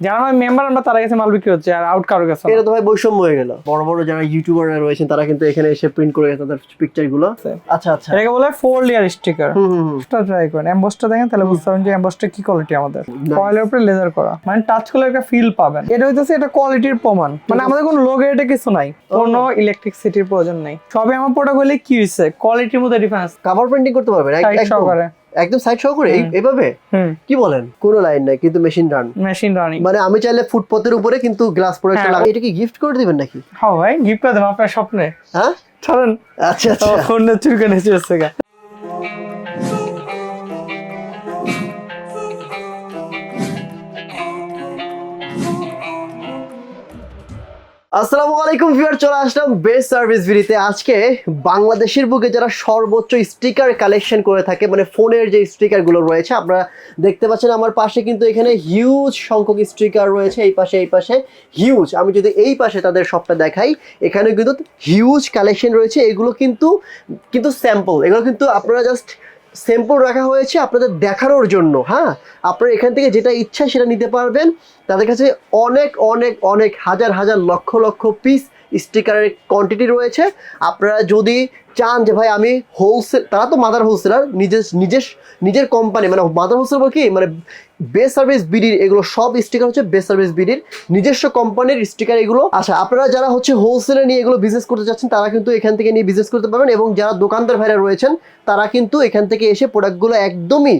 যারা আমার মেম্বার আমরা তারা কাছে মাল বিক্রি হচ্ছে আর আউট কারোর কাছে এটা তো ভাই বৈষম্য হয়ে গেল। বড় বড় যারা ইউটিউবাররা রয়েছেন তারা কিন্তু এখানে এসে প্রিন্ট করে তাদের পিকচারগুলো। আচ্ছা আচ্ছা। এটাকে বলে four layer sticker hmm. Try করেন। এমবসটা দেখেন তাহলে বুঝতে পারবেন যে এমবসটা কি কোয়ালিটি আমাদের. কয়েলের উপরে লেজার করা। মানে টাচ করলে একটা ফিল পাবেন। এটা হইতেছে এটা কোয়ালিটির প্রমাণ। মানে আমাদের কোনো লোগো এটা কিছু নাই। কোনো ইলেকট্রিসিটির প্রয়োজন নাই। সবে আমার প্রোডাক্ট হলে কি হইছে? কোয়ালিটির মধ্যে ডিফারেন্স কাভার প্রিন্টিং করতে পারবেন এক- একদম। একদম সাইড সহ করে? এইভাবে? কি বলেন? কোনো লাইন নাই কিন্তু মেশিন রান মেশিন রানিং মানে আমি চাইলে ফুটপথের উপরে কিন্তু গ্লাস প্রোডাক্ট হ্যাঁ। লাগাই। এটা কি গিফট করে দিবেন নাকি? হ্যাঁ ভাই গিফট করে দেব আপনার স্বপ্নে। হ্যাঁ? চলেন। আচ্ছা আচ্ছা। অন্য চুরকে হচ্ছে এসছে আসসালামু আলাইকুম ভিউয়ার, চলে আসলাম বেস্ট সার্ভিস ভিডিওতে। আজকে বাংলাদেশের বুকে যারা সর্বোচ্চ স্টিকার কালেকশন করে থাকে মানে ফোনের যে স্টিকারগুলো রয়েছে আপনারা দেখতে পাচ্ছেন আমার পাশে কিন্তু এখানে হিউজ সংখ্যক স্টিকার রয়েছে, এই পাশে এই পাশে হিউজ আমি যদি এই পাশে তাদের সবটা দেখাই, এখানে কিন্তু হিউজ কালেকশন রয়েছে, এগুলো কিন্তু কিন্তু স্যাম্পল এগুলো কিন্তু আপনারা জাস্ট স্যাম্পল রাখা হয়েছে আপনাদের দেখানোর জন্য হ্যাঁ? আপনারা এখান থেকে যেটা ইচ্ছা সেটা নিতে পারবেন। তাদের কাছে অনেক অনেক অনেক, হাজার হাজার, লক্ষ লক্ষ পিস স্টিকারের কোয়ান্টিটি রয়েছে। আপনারা যদি চান যে ভাই আমি হোলসেল তারা তো মাদার হোলসেলার নিজের নিজের নিজের কোম্পানি মানে মাদার হোলসেল বল কি? মানে বেস্ট সার্ভিস বিডির এগুলো সব স্টিকার হচ্ছে বেস্ট সার্ভিস বিডির নিজস্ব কোম্পানির স্টিকার এগুলো। আচ্ছা আপনারা যারা হচ্ছে হোলসেলে নিয়ে এগুলো বিজনেস করতে চাচ্ছেন, তারা কিন্তু এখান থেকে নিয়ে বিজনেস করতে পারবেন এবং যারা দোকানদার ভাইরা রয়েছেন, তারা কিন্তু এখান থেকে এসে প্রোডাক্টগুলো একদমই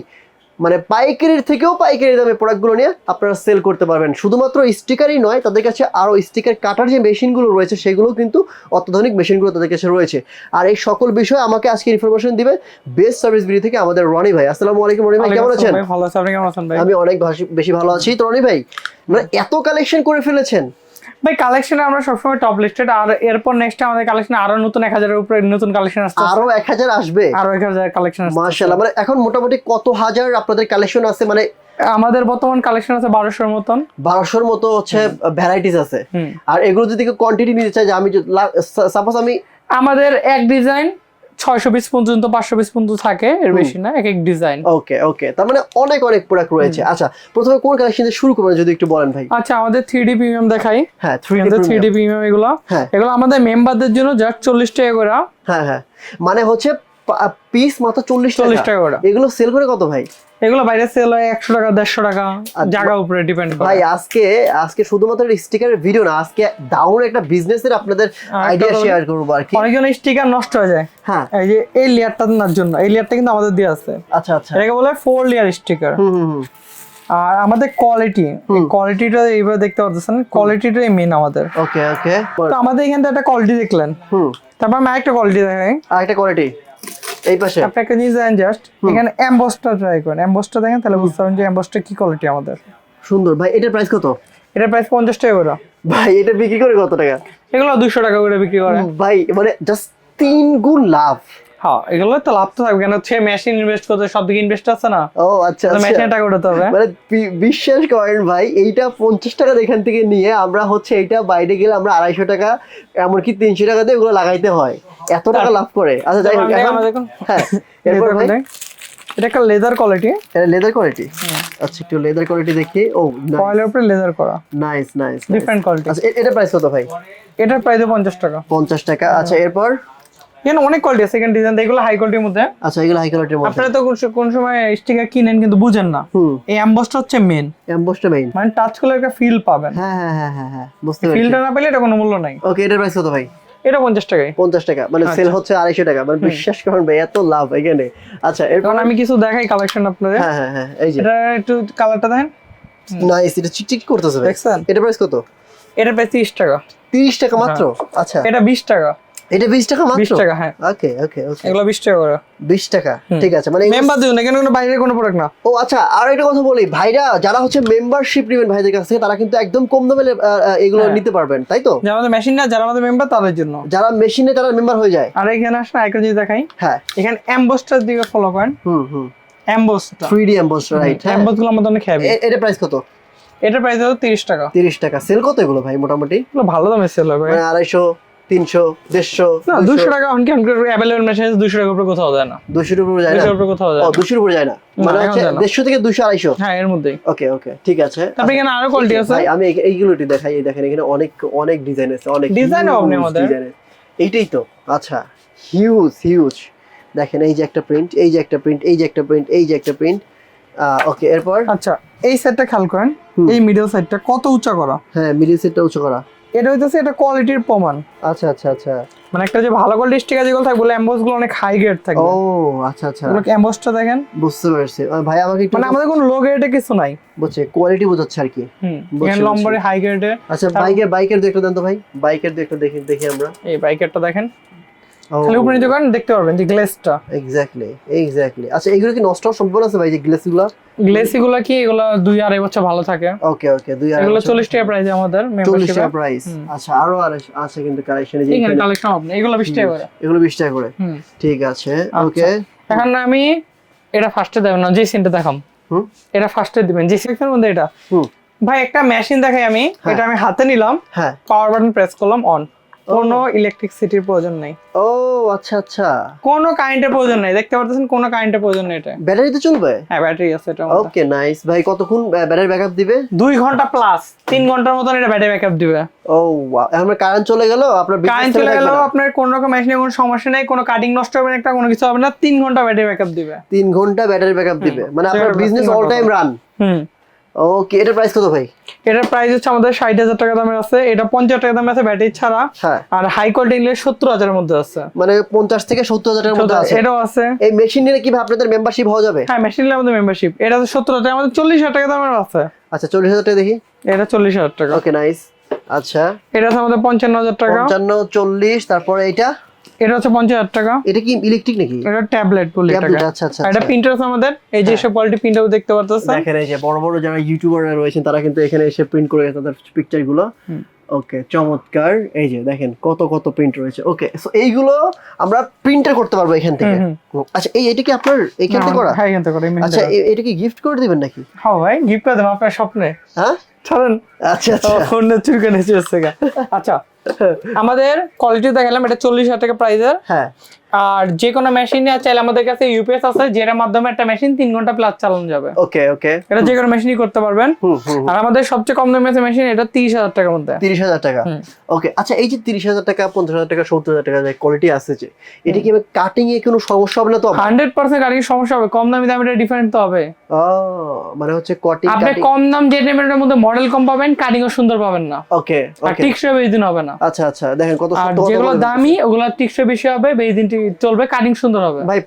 মানে পাইকারির থেকেও পাইকারি দামে প্রোডাক্টগুলো নিয়ে আপনারা সেল করতে পারবেন। শুধুমাত্র স্টিকারই নয় তাদের কাছে আরও স্টিকার কাটার যে মেশিনগুলো রয়েছে সেগুলো কিন্তু অত্যাধুনিক মেশিনগুলো তাদের কাছে রয়েছে। আর এই সকল বিষয়ে আমাকে আজকে ইনফরমেশন দিবে বেস্ট সার্ভিস বিডি থেকে আমাদের রনি ভাই। আসসালামু আলাইকুম রনি ভাই কেমন আছেন? ভালো আছে। আপনি কেমন আছেন ভাই? আমি অনেক ভাষি- বেশি ভালো আছি। তো রনি ভাই মানে এত কালেকশন করে ফেলেছেন। ভাই কালেকশনে আমরা সবসময় টপ লিস্টেড আর এরপর নেক্সট আমাদের কালেকশন আরও নতুন এক হাজারের উপরে নতুন কালেকশন আসছে। আরও এক হাজার আসবে? আরও এক হাজার কালেকশন আসছে। মার্শাল্লাহ মানে এখন মোটামুটি কত হাজার আপনাদের কালেকশন আছে? মানে আমাদের বর্তমান কালেকশন আছে বারোশোর মতন। বারোশোর মতো হচ্ছে ভ্যারাইটিস আছে। আর এগুলো যদি কোয়ান্টিটি নিতে চাই যে আমি সাপোজ আমি আমাদের এক ডিজাইন ছয়শো পিস পর্যন্ত পাঁচশো পিস পর্যন্ত থাকে এর বেশি না এক এক ডিজাইন ওকে ওকে তার মানে অনেক অনেক প্রোডাক্ট রয়েছে। আচ্ছা প্রথমে কোন কালেকশন দিয়ে শুরু করবেন যদি একটু বলেন ভাই? আচ্ছা আমাদের থ্রি ডি প্রিমিয়াম দেখাই। হ্যাঁ থ্রি ডি প্রিমিয়াম এগুলো। হ্যাঁ। এগুলো আমাদের মেম্বারদের জন্য জাস্ট চল্লিশ টাকা করে। হ্যাঁ হ্যাঁ। মানে হচ্ছে পিস মাত্র চল্লিশ চল্লিশ টাকা টাকা করে। এগুলো সেল করে কত ভাই? এগুলো বাইরে সেল হয় একশো টাকা দেড়শো টাকা জায়গা উপরে ডিপেন্ড করে। ভাই আজকে আজকে শুধুমাত্র স্টিকারের ভিডিও না আজকে দারুণ একটা বিজনেসের আপনাদের একটা আইডিয়া শেয়ার করব আর কি। অনেকজন স্টিকার নষ্ট হয়ে যায়। হ্যাঁ। এই যে এই লেয়ারটা না জন্য এই লেয়ারটা কিন্তু আমাদের দিয়ে আছে। আচ্ছা আচ্ছা। এটাকে বলে four layer sticker hmm hmm আর আমাদের কোয়ালিটি কোয়ালিটিটা এইভাবে দেখতে পাচ্ছেন কোয়ালিটিটাই মেন আমাদের। ওকে ওকে তো আমাদের এখান থেকে একটা কোয়ালিটি দেখলেন। হুম। তারপর আমি আরেকটা কোয়ালিটি দেখাই। আর একটা কোয়ালিটি এই পাশে। আপনি একটা জাস্ট এখানে এমবসটা ট্রাই করেন। এমবসটা দেখেন তাহলে বুঝতে পারবেন যে এমবসটা কি কোয়ালিটি আমাদের। সুন্দর। ভাই এটার প্রাইস কত? এটার প্রাইস পঞ্চাশ টাকা করে। ভাই এটা বিক্রি করে কত টাকা? এগুলো দুশো টাকা করে বিক্রি করে। ভাই মানে জাস্ট তিন গুণ লাভ। হ্যাঁ এগুলো তো লাভ তো থাকবে কেন হচ্ছে মেশিন ইনভেস্ট করতে সব দিকে ইনভেস্ট আছে না? ও আচ্ছা আচ্ছা। মেশিনে টাকা উঠাতে হবে। মানে বিশ্বাস করেন ভাই এইটা পঞ্চাশ টাকা এখান থেকে নিয়ে আমরা হচ্ছে এইটা বাইরে গেলে আমরা আড়াইশো টাকা এমনকি তিনশো টাকা দিয়ে ওগুলো লাগাইতে হয়। এত টাকা লাভ করে। আচ্ছা যাই হোক এখন- হ্যাঁ এরপর ভাই? এটা একটা লেদার কোয়ালিটি এটা লেদার কোয়ালিটি আচ্ছা একটু লেদার কোয়ালিটি দেখি। ও কয়েলের উপরে লেদার করা। নাইস নাইস ডিফারেন্ট কোয়ালিটি আচ্ছা এটা প্রাইস কত ভাই? এটার প্রাইস পঞ্চাশ টাকা। পঞ্চাশ টাকা। আচ্ছা এরপর? এখানে অনেক কোয়ালিটি এখানে ডিজাইন এগুলো হাই কোয়ালিটির মধ্যে। আচ্ছা এগুলো হাই কোয়ালিটির মধ্যে। আপনারা তো কোন- কোন সময় স্টিকার কিনেন কিন্তু বুঝেন না। এই অ্যাম্বসটা হচ্ছে মেন এমবোসটা মেইন মানে টাচ করলে একটা ফিল পাবেন। হ্যাঁ হ্যাঁ হ্যাঁ হ্যাঁ হ্যাঁ বুঝতে পেরেছি। ফিলটা না পেলে এটা কোনো মূল্য নাই। ওকে এটার প্রাইস কত ভাই? এটা পঞ্চাশ টাকায়। পঞ্চাশ টাকা মানে সেল হচ্ছে আড়াইশো টাকা। মানে বিশ্বাস করেন ভাই এত লাভ এখানে। আচ্ছা এরপর আমি কিছু দেখাই কালেকশন আপনাদের। হ্যাঁ হ্যাঁ হ্যাঁ এই যে। এটা একটু কালারটা দেখেন। নাইস এটা চিকচিক করতেছে ভাই। দেখছেন? এটা প্রাইস কত? এটা প্রাইস তিরিশ টাকা। তিরিশ টাকা মাত্র? আচ্ছা। এটা বিশ টাকা। এটা বিশ টাকা বিশ মাত্র টাকা হ্যাঁ। ওকে ওকে ওকে এগুলো বিশ টাকা করে। বিশ টাকা ঠিক আছে মানে কোনো বাইরের কোনো প্রোডাক্ট না? ও আচ্ছা আর একটা কথা বলি। ভাইরা যারা হচ্ছে মেম্বারশিপ নেবেন ভাইদের কাছ থেকে তারা কিন্তু একদম কম দামে এগুলো হ্যাঁ। নিতে পারবেন তাই তো? যারা আমাদের মেশিন না যারা আমাদের মেম্বার তাদের জন্য। যারা মেশিনে তারা মেম্বার হয়ে যায়। আর এখানে আসলে আরেকটা জিনিস দেখাই। হ্যাঁ। এখানে অ্যাম্বসটার দিকে ফলো করেন। Hmm hmm. Three D emboss right আমাদের অনেক হ্যাভি এটা প্রাইস কত? এটার প্রাইস হলো তিরিশ টাকা। তিরিশ টাকা। সেল কত এগুলো ভাই মোটামুটি? ভালো দামে সেল হবে। মানে আড়াইশো তিনশো দেড়শো না দুশো টাকা অ্যাভেলেবল মেশিন দুশো টাকার উপরে কোথাও যায় না। দুশোর উপরে যায় না? দুশোর উপরে কোথাও যায় না। দুশোর উপরে যায় না? মানে হচ্ছে দেড়শো থেকে দুশো আড়াইশো? হ্যাঁ এর মধ্যেই। ওকে ওকে ঠিক আছে। তারপরে এখানে আরও কোয়ালিটি আছে? আমি এই- এইগুলোটি দেখাই এই দেখেন এখানে অনেক অনেক ডিজাইন আছে অনেক ও আপনি আমাদের? এইটাই তো আচ্ছা হিউজ হিউজ দেখেন এই যে একটা প্রিন্ট এই যে একটা প্রিন্ট এই যে একটা প্রিন্ট এই যে একটা প্রিন্ট ওকে এরপর? আচ্ছা এই সেটটা খেয়াল করেন। এই মিডল সাইডটা কত উঁচা করা? হ্যাঁ মিডিল সেটটা উঁচু করা। এটা হইতেছে এটা কোয়ালিটির প্রমাণ। আচ্ছা আচ্ছা আচ্ছা। মানে একটা যে ভালো কোয়ালিটির স্টিকার যেগুলো থাকবে বলে এমবসগুলো অনেক হাই গ্রেড থাকবে। ও আচ্ছা আচ্ছা। মানে অ্যাম্বোসটা দেখেন? বুঝতে পারছি। ভাই আমাকে একটু মানে আমাদের কোনো লো গ্রেডে কিছু নাই। বুঝছে কোয়ালিটি বোঝাচ্ছে আর কি। হুম লম্বরে হাই গ্রেডে আচ্ছা বাইকের বাইকের দেখতে দেন তো ভাই। বাইকের দেখতে দেখি দেখি আমরা। এই বাইকেরটা দেখেন। খালি উপরে করেন দেখতে পারবেন যে গ্লেসটা এক্স্যাক্টলি এক্স্যাক্টলি আচ্ছা এগুলো কি নষ্ট হওয়ার সম্ভাবনা আছে ভাই যে গ্লাসগুলো গ্লেসগুলো কি এগুলো দুই আড়াই বছর ভালো থাকে। ওকে ওকে দুই আর এগুলো চল্লিশ টাকা প্রাইস আমাদের চল্লিশ টাকা প্রাইস আচ্ছা আরও আর আছে কিন্তু কালেকশন এখানে কালেকশন হবে এগুলো বিশ টাকা করে। এগুলো বিশ টাকা করে। ঠিক আছে আচ্ছা। ওকে এখন আমি এটা ফার্স্টে দেবেন না যে সিনটা দেখাম। এটা ফার্স্টে দিবেন যে সেকশনের মধ্যে এটা। ভাই একটা মেশিন দেখাই আমি হ্যাঁ। এটা আমি হাতে নিলাম হ্যাঁ। পাওয়ার বাটন প্রেস করলাম অন কোনো ইলেকট্রিসিটির প্রয়োজন নেই। ও আচ্ছা আচ্ছা। কোনো কারেন্টের প্রয়োজন নেই দেখতে পারতেছেন কোনো কারেন্টের প্রয়োজন নেই এটা। ব্যাটারিতে চলবে? হ্যাঁ ব্যাটারি আছে এটা ওকে নাইস ভাই কতক্ষণ ব্যাটারি ব্যাকআপ দিবে? দুই ঘণ্টা প্লাস তিন ঘণ্টার মতন এটা ব্যাটারি ব্যাকআপ দিবে। ও ওয়াও আমরা কারেন্ট চলে গেল আপনার কারেন্ট চলে না। আপনার কোনো রকম মেশিনে কোনো সমস্যা নেই কোনো কাটিং নষ্ট হবে না একটা কোনো কিছু হবে না তিন ঘণ্টা ব্যাটারি ব্যাকআপ দিবে। তিন ঘণ্টা ব্যাটারি ব্যাকআপ দিবে। মানে আপনার business all time run hmm. Okay এটার প্রাইস কত ভাই? এটার প্রাইস হচ্ছে আমাদের ষাট হাজার টাকা দামের আছে। এটা পঞ্চাশ টাকা দামের আছে ব্যাটারি ছাড়া। হ্যাঁ। আর হাই কোয়ালিটি নিলে সত্তর হাজারের মধ্যে আছে। মানে পঞ্চাশ থেকে সত্তর হাজার টাকার মধ্যে আছে। এটাও আছে। এই মেশিন নিলে কি আপনাদের মেম্বারশিপ হওয়া যাবে? হ্যাঁ মেশিন নিলে আমাদের মেম্বারশিপ এটা তো সত্তর হাজার আমাদের চল্লিশ হাজার টাকা দামের আছে। আচ্ছা চল্লিশ হাজার টাকা দেখি। এটা চল্লিশ হাজার টাকা। ওকে নাইস আচ্ছা। এটা আমাদের পঞ্চান্ন হাজার টাকা। পঞ্চান্ন চল্লিশ তারপরে এটা এটা হচ্ছে পঞ্চাশ হাজার টাকা। এটা কি ইলেকট্রিক নাকি? এটা ট্যাবলেট বলি আচ্ছা আচ্ছা এটা আচ্ছা। প্রিন্টার আমাদের। এই যে সব কোয়ালিটি প্রিন্টার দেখতে পারতেছেন? দেখেন এই যে বড় বড় যারা ইউটিউবাররা রয়েছেন তারা কিন্তু এখানে এসে প্রিন্ট করে তাদের পিকচারগুলো। হুম। ওকে চমৎকার। এই যে দেখেন কত কত প্রিন্ট রয়েছে। ওকে সো এইগুলো আমরা প্রিন্টার করতে পারব এখান থেকে। আচ্ছা এই এটা কি আপনার এইখান থেকে করা? হ্যাঁ এখান থেকে করা আচ্ছা এটা কি গিফট করে দিবেন নাকি? হ্যাঁ ভাই গিফট করে দেবো আপনার স্বপ্নে। হ্যাঁ? ছাড়েন আচ্ছা আচ্ছা। চুলকানি এসেছে আচ্ছা আমাদের কোয়ালিটি দেখালাম এটা চল্লিশ হাজার টাকা প্রাইসের হ্যাঁ। আর যে কোনো মেশিন নেওয়া চাইলে আমাদের কাছে ইউপিএস আছে যেটার মাধ্যমে একটা মেশিন তিন ঘণ্টা প্লাস চালানো যাবে। ওকে ওকে এটা যে কোনো মেশিনই করতে পারবেন। আর আমাদের সবচেয়ে কম দামি মেশিন এটা তিরিশ হাজার টাকার মধ্যে। তিরিশ হাজার টাকা। ওকে আচ্ছা এই যে তিরিশ হাজার টাকা পঞ্চাশ হাজার টাকা সত্তর হাজার টাকা যে কোয়ালিটি আছে যে এটা কি কাটিং এ কোনো সমস্যা হবে না তো? হান্ড্রেড পার্সেন্ট গাড়ির সমস্যা হবে। কম দামি দামিটা ডিফারেন্ট তো হবে। মানে হচ্ছে কটিং আপনি কম দাম যে নেবেন মধ্যে মডেল কম পাবেন কাটিং ও সুন্দর পাবেন না। ওকে আর টিকসই বেশি দিন হবে না। আচ্ছা আচ্ছা দেখেন কত আর যেগুলো দামি ওগুলো টিকসই বেশি হবে বেশি দিন চলবে কাটিং সুন্দর হবে। ভাই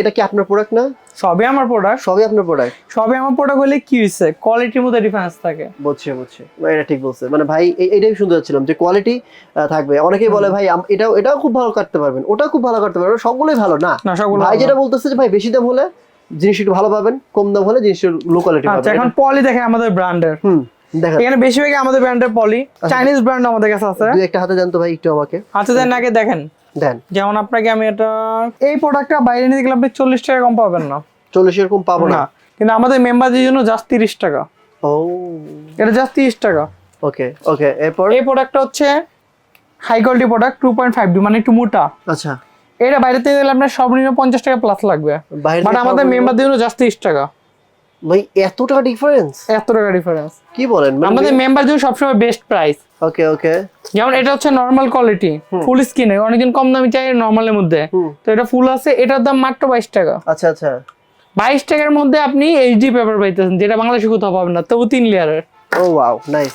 এটা কি আপনার প্রোডাক্ট না? সবই আমার প্রোডাক্ট সবই আপনার প্রোডাক্ট সবই আমার প্রোডাক্ট হলে কি হয়েছে কোয়ালিটির মধ্যে ডিফারেন্স থাকে। বুঝছি বুঝছি। ভাই, এটা ঠিক বলছে। মানে ভাই এইটাই শুনতে যাচ্ছিলাম যে কোয়ালিটি থাকবে। অনেকেই বলে ভাই এটাও এটাও খুব ভালো কাটতে পারবেন। ওটাও খুব ভালো কাটতে পারবেন। সবগুলোই ভালো না? ভাই যেটা বলতেছে যে ভাই বেশি দাম হলে জিনিস একটু ভালো পাবেন কম দাম হলে জিনিস লো কোয়ালিটি আচ্ছা পাবেন। এখন পলি দেখে আমাদের ব্র্যান্ডের হুম দেখেন। এখানে বেশিরভাগই আমাদের ব্র্যান্ডের পলি চাইনিজ ব্র্যান্ড আমাদের কাছে আছে। দুই একটা হাতে জানতো ভাই একটু আমাকে। আচ্ছা দেন আগে দেখেন। দেন। যেমন আপনাকে আমি এটা এই প্রোডাক্টটা বাইরে নিতে গেলে আপনি চল্লিশ টাকা কম পাবেন না। চল্লিশ এরকম পাবো না। কিন্তু আমাদের মেম্বারদের জন্য জাস্ট তিরিশ টাকা। ও। এটা জাস্ট তিরিশ টাকা। ওকে ওকে এরপর? এই প্রোডাক্টটা হচ্ছে high quality product two point five D মানে একটু মোটা। আচ্ছা। এটা বাইরে থেকে গেলে আপনার সব সর্বনিম্ন পঞ্চাশ টাকা প্লাস লাগবে। বাট আমাদের মেম্বারদের জন্য জাস্ট তিরিশ টাকা। ভাই এত টাকা ডিফারেন্স এত টাকা ডিফারেন্স কি বলেন? মানে আমাদের মেম্বার জন্য সবসময় বেস্ট প্রাইস ওকে ওকে যেমন এটা হচ্ছে নর্মাল কোয়ালিটি ফুল স্কিনে অনেকজন কম দামি চাই নর্মালের মধ্যে। তো এটা ফুল আছে এটার দাম মাত্র বাইশ টাকা। আচ্ছা আচ্ছা। বাইশ টাকার মধ্যে আপনি এইচডি পেপার পাইতেছেন যেটা বাংলাদেশে কোথাও পাবেন না তবু তিন লেয়ারের ও ওয়াও নাইস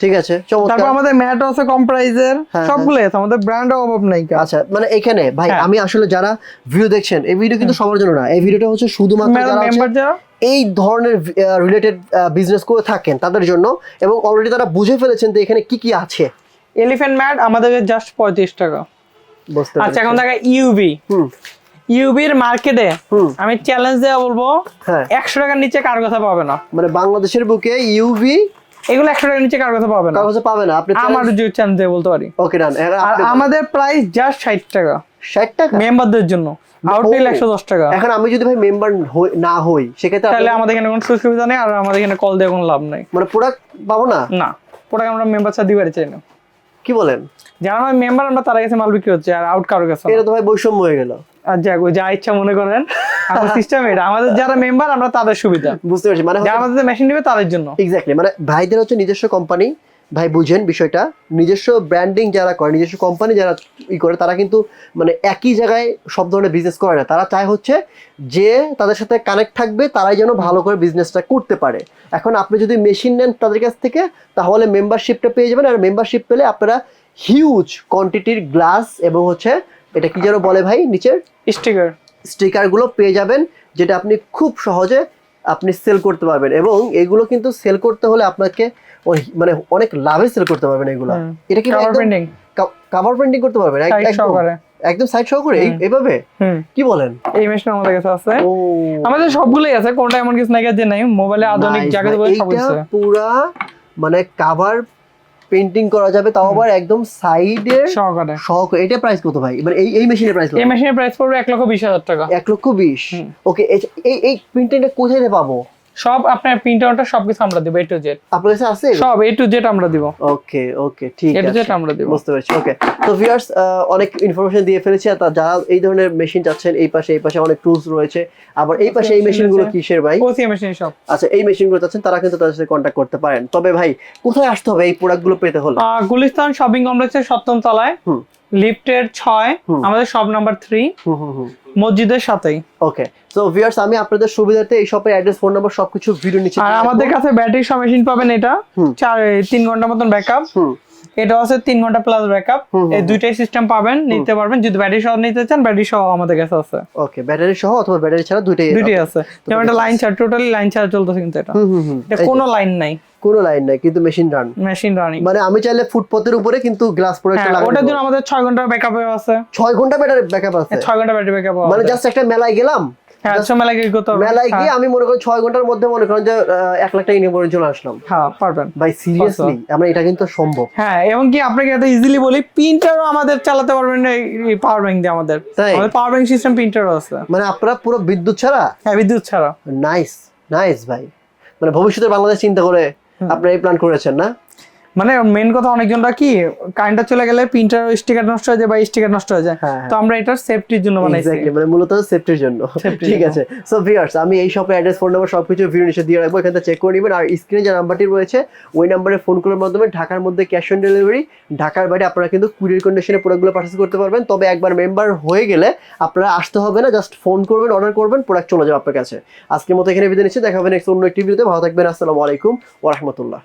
ঠিক আছে তারপর আমাদের ম্যাট আছে কম প্রাইজের হ্যাঁ, সবগুলো আছে আমাদের ব্র্যান্ডের অভাব নাই আচ্ছা মানে এখানে ভাই হ্যাঁ। আমি আসলে যারা ভিডিও দেখছেন এই ভিডিও কিন্তু সবার জন্য না। এই ভিডিওটা হচ্ছে শুধুমাত্র যারা এই ধরনের রিলেটেড বিজনেস করে থাকেন তাদের জন্য। এবং অলরেডি তারা বুঝে ফেলেছেন যে এখানে কি কি আছে। এলিফ্যান্ট ম্যাট আমাদের জাস্ট পঁয়ত্রিশ টাকা। বুঝতে আচ্ছা এখন। দেখা ইউবি হুম। ইউবির মার্কেটে আমি চ্যালেঞ্জ দেওয়া বলব হ্যাঁ। একশো টাকার নিচে কার কথা পাবে না। মানে বাংলাদেশের বুকে ইউভি এগুলো একশো টাকার নিচে কার কথা পাবে না। কাগজে পাবে না আপনি আমার যে দিয়ে বলতে পারি। ওকে ডান আর আমাদের প্রাইস জাস্ট ষাট টাকা। ষাট টাকা? মেম্বারদের জন্য। আউটডেল একশো দশ টাকা। এখন আমি যদি ভাই মেম্বার না হই সেক্ষেত্রে তাহলে আমাদের এখানে কোনো সুযোগ সুবিধা নেই আর আমাদের এখানে কল দিয়ে কোনো লাভ নেই। মানে প্রোডাক্ট পাবো না? না। প্রোডাক্ট আমরা মেম্বার ছাড়া দিবারে চাই না। কি বলেন? যারা আমার মেম্বার আমরা তারা কাছে মাল বিক্রি হচ্ছে আর আউট কারও কাছে এটা তো ভাই বৈষম্য হয়ে গেল। যাক যা ইচ্ছা মনে করেন আমার সিস্টেম এটা। আমাদের যারা মেম্বার আমরা তাদের সুবিধা। বুঝতে পারছি। মানে যারা আমাদের মেশিন নেবে তাদের জন্য। এক্স্যাক্টলি মানে ভাইদের হচ্ছে নিজস্ব কোম্পানি ভাই বুঝেন বিষয়টা। নিজস্ব ব্র্যান্ডিং যারা করে নিজস্ব কোম্পানি যারা ই করে তারা কিন্তু মানে একই জায়গায় সব ধরনের বিজনেস করে না। তারা চায় হচ্ছে যে তাদের সাথে কানেক্ট থাকবে তারাই যেন ভালো করে বিজনেসটা করতে পারে। এখন আপনি যদি মেশিন নেন তাদের কাছ থেকে তাহলে মেম্বারশিপটা পেয়ে যাবেন। আর মেম্বারশিপ পেলে আপনারা হিউজ কোয়ান্টিটির গ্লাস এবং হচ্ছে এটা কি যেন বলে ভাই নিচের? স্টিকার। স্টিকারগুলো পেয়ে যাবেন যেটা আপনি খুব সহজে আপনি সেল করতে পারবেন। এবং এগুলো কিন্তু সেল করতে হলে আপনাকে মানে অনেক লাভে সেল করতে পারবেন এগুলো। এটা কি কাভার প্রিন্টিং কাভার প্রিন্টিং করতে পারবেন? একদম একদম সাইড সহ করে? এইভাবে কি বলেন? এই মেশিন আমাদের কাছে আছে। আমাদের সবগুলোই আছে কোনটা এমন কিছু নাই যে নাই। মোবাইলে আধুনিক বলে সব কিছু। পুরা মানে কাভার পেন্টিং করা যাবে তাও আবার একদম সাইডে সহকারে। সহক এটা প্রাইস কত ভাই? মানে এই এই মেশিনের প্রাইস এই মেশিনের প্রাইস পড়বে এক লক্ষ বিশ হাজার টাকা। এক লক্ষ বিশ। ওকে এই এই প্রিন্টিংটা কোথায় পাবো? সব আপনার প্রিন্টারটা সবকিছু আমরা দিব এ টু জেড আপনার কাছে আছে? সব এ টু জেড আমরা দিব। ওকে ওকে ঠিক আছে এ টু জেড আমরা দিব। বুঝতে পারছি ওকে। তো ভিউয়ার্স অনেক ইনফরমেশন দিয়ে ফেলেছি আর যারা এই ধরনের মেশিন চাচ্ছেন এই পাশে এই পাশে অনেক টুলস রয়েছে। আবার এই পাশে এই machine মেশিনগুলো রয়েছে। কিসের ভাই? ওসি মেশিন সব। আচ্ছা এই মেশিনগুলো চাচ্ছেন তারা কিন্তু তাদের সাথে কন্ট্যাক্ট করতে পারেন। তবে ভাই কোথায় আসতে হবে এই প্রোডাক্টগুলো পেতে হলে? গুলিস্তান শপিং কমপ্লেক্সের সপ্তম তলায়। হুম। লিফটের ছয় আমাদের শপ নাম্বার থ্রি মসজিদের সাথেই ওকে সো ভিউয়ার্স আমি আপনাদের সুবিধার্থে এই শপের অ্যাড্রেস ফোন নাম্বার সবকিছু ভিডিও নিচে আর আমাদের কাছে ব্যাটারি সহ মেশিন পাবেন এটা। চার তিন ঘণ্টা মতন ব্যাকআপ এটা আছে তিন ঘণ্টা প্লাস ব্যাকআপ এই দুইটাই সিস্টেম পাবেন নিতে পারবেন। যদি ব্যাটারি সহ নিতে চান ব্যাটারি সহ আমাদের কাছে আছে। ওকে ব্যাটারি সহ অথবা ব্যাটারি ছাড়া দুইটাই দুইটাই আছে। যেমন এটা লাইন ছাড়া টোটালি লাইন ছাড়া চলতেছে কিন্তু এটা। এটা কোনো লাইন নাই। কোনো লাইন নাই কিন্তু মেশিন রান মেশিন রানিং মানে আমি চাইলে ফুটপথের উপরে কিন্তু গ্লাস প্রোডাক্ট হ্যাঁ ওটার জন্য আমাদের ছয় ঘণ্টা ব্যাকআপ আছে। ছয় ঘণ্টা ব্যাটারি ব্যাকআপ আছে। ছয় ঘণ্টা ব্যাটারি ব্যাকআপ মানে জাস্ট একটা মেলায় গেলাম। হ্যাঁ মেলায় গিয়ে হ্যাঁ, আমি মনে করি ছয় ঘণ্টার মধ্যে মনে করেন যে এক লাখ টাকা ইনকাম করে চলে আসলাম। হ্যাঁ পারবেন। ভাই সিরিয়াসলি আমরা এটা কিন্তু সম্ভব। হ্যাঁ এবং কি আপনাকে এত ইজিলি বলি প্রিন্টারও আমাদের চালাতে পারবেন এই পাওয়ার ব্যাংক দিয়ে আমাদের। আমাদের পাওয়ার ব্যাংক সিস্টেম প্রিন্টারও আছে। মানে আপনারা পুরো বিদ্যুৎ ছাড়া? হ্যাঁ বিদ্যুৎ ছাড়া। নাইস নাইস ভাই। মানে ভবিষ্যতের বাংলাদেশ চিন্তা করে আপনারা এই প্ল্যান করেছেন না? মানে মেন কথা অনেকজনরা কি কারেন্টটা চলে গেলে প্রিন্টার স্টিকার নষ্ট হয়ে যায় বা স্টিকার নষ্ট হয়ে যায়। হ্যাঁ, তো আমরা এটার সেফটির জন্য বানাইছি। মানে মূলত সেফটির জন্য। ঠিক আছে। সো ভিউয়ার্স আমি এই শপের অ্যাড্রেস ফোন নাম্বার সবকিছু ভিডিও নিচে দিয়ে রাখব এখান থেকে চেক করে নেবেন। আর স্ক্রিনে যে নাম্বারটি রয়েছে ওই নাম্বারে ফোন করার মাধ্যমে ঢাকার মধ্যে ক্যাশ অন ডেলিভারি ঢাকার বাইরে আপনারা কিন্তু কুরিয়ার কন্ডিশনে প্রোডাক্টগুলো পার্চেস করতে পারবেন। তবে একবার মেম্বার হয়ে গেলে আপনারা আসতে হবে না জাস্ট ফোন করবেন অর্ডার করবেন প্রোডাক্ট চলে যাবে আপনার কাছে। আজকের মতো এখানে বিদায় নিচ্ছি দেখা হবে নেক্সট অন্য একটি ভিডিওতে ভালো থাকবেন আসসালামু আলাইকুম ওরহমতুল্লাহ